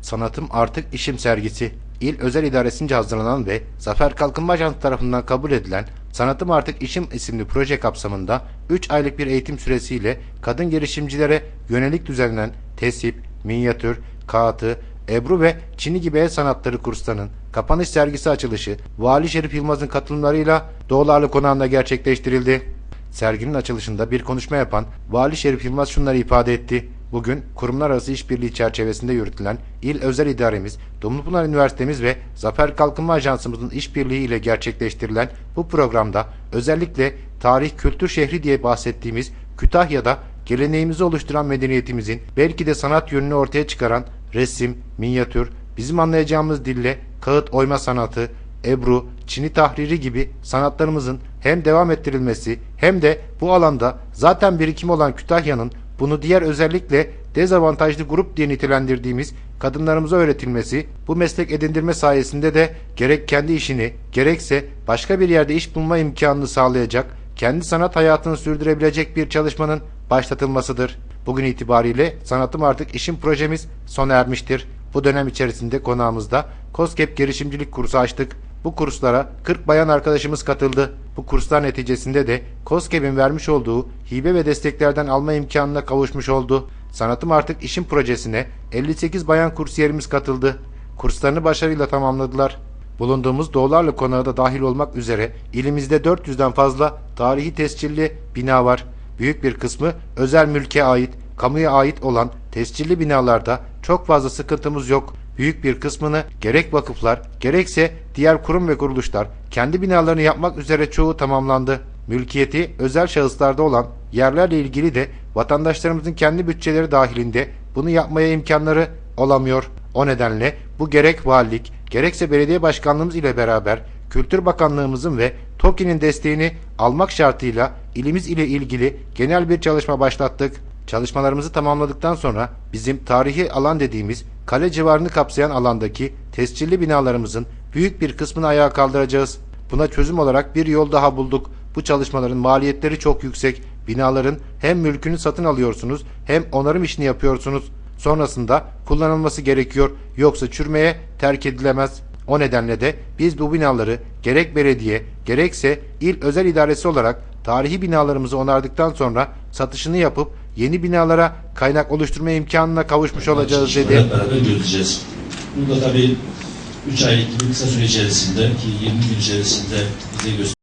Sanatım Artık İşim sergisi, İl Özel İdaresi'nce hazırlanan ve Zafer Kalkınma Ajansı tarafından kabul edilen Sanatım Artık İşim isimli proje kapsamında 3 aylık bir eğitim süresiyle kadın girişimcilere yönelik düzenlenen tesip, minyatür, kağıtı, Ebru ve Çini gibi el sanatları kurslarının kapanış sergisi açılışı Vali Şerif Yılmaz'ın katılımlarıyla Doğularlı Konağı'nda gerçekleştirildi. Serginin açılışında bir konuşma yapan Vali Şerif Yılmaz şunları ifade etti. Bugün kurumlar arası işbirliği çerçevesinde yürütülen İl Özel İdaremiz, Dumlupınar Üniversitemiz ve Zafer Kalkınma Ajansımızın işbirliği ile gerçekleştirilen bu programda özellikle tarih kültür şehri diye bahsettiğimiz Kütahya'da geleneğimizi oluşturan medeniyetimizin belki de sanat yönünü ortaya çıkaran resim, minyatür, bizim anlayacağımız dille kağıt oyma sanatı, Ebru, Çini tahriri gibi sanatlarımızın hem devam ettirilmesi hem de bu alanda zaten birikim olan Kütahya'nın bunu diğer özellikle dezavantajlı grup diye nitelendirdiğimiz kadınlarımıza öğretilmesi, bu meslek edindirme sayesinde de gerek kendi işini gerekse başka bir yerde iş bulma imkanını sağlayacak, kendi sanat hayatını sürdürebilecek bir çalışmanın başlatılmasıdır. Bugün itibariyle Sanatım Artık İşim projemiz sona ermiştir. Bu dönem içerisinde konağımızda COSGAP girişimcilik kursu açtık. Bu kurslara 40 bayan arkadaşımız katıldı. Bu kurslar neticesinde de COSGAP'in vermiş olduğu hibe ve desteklerden alma imkanına kavuşmuş oldu. Sanatım Artık İşim projesine 58 bayan kursiyerimiz katıldı. Kurslarını başarıyla tamamladılar. Bulunduğumuz Doğularlı Konağı da dahil olmak üzere ilimizde 400'den fazla tarihi tescilli bina var. Büyük bir kısmı özel mülke ait, kamuya ait olan tescilli binalarda çok fazla sıkıntımız yok. Büyük bir kısmını gerek vakıflar gerekse diğer kurum ve kuruluşlar kendi binalarını yapmak üzere çoğu tamamlandı. Mülkiyeti özel şahıslarda olan yerlerle ilgili de vatandaşlarımızın kendi bütçeleri dahilinde bunu yapmaya imkanları olamıyor. O nedenle bu gerek valilik gerekse belediye başkanlığımız ile beraber Kültür Bakanlığımızın ve TOKİ'nin desteğini almak şartıyla ilimiz ile ilgili genel bir çalışma başlattık. Çalışmalarımızı tamamladıktan sonra bizim tarihi alan dediğimiz kale civarını kapsayan alandaki tescilli binalarımızın büyük bir kısmını ayağa kaldıracağız. Buna çözüm olarak bir yol daha bulduk. Bu çalışmaların maliyetleri çok yüksek. Binaların hem mülkünü satın alıyorsunuz hem onarım işini yapıyorsunuz. Sonrasında kullanılması gerekiyor yoksa çürümeye terk edilemez. O nedenle de biz bu binaları gerek belediye gerekse il özel idaresi olarak tarihi binalarımızı onardıktan sonra satışını yapıp yeni binalara kaynak oluşturma imkanına kavuşmuş olacağız dedi. Beraber yürüteceğiz. Burada tabii 3 aylık bir kısa süre içerisinde ki 20 gün içerisinde bize göster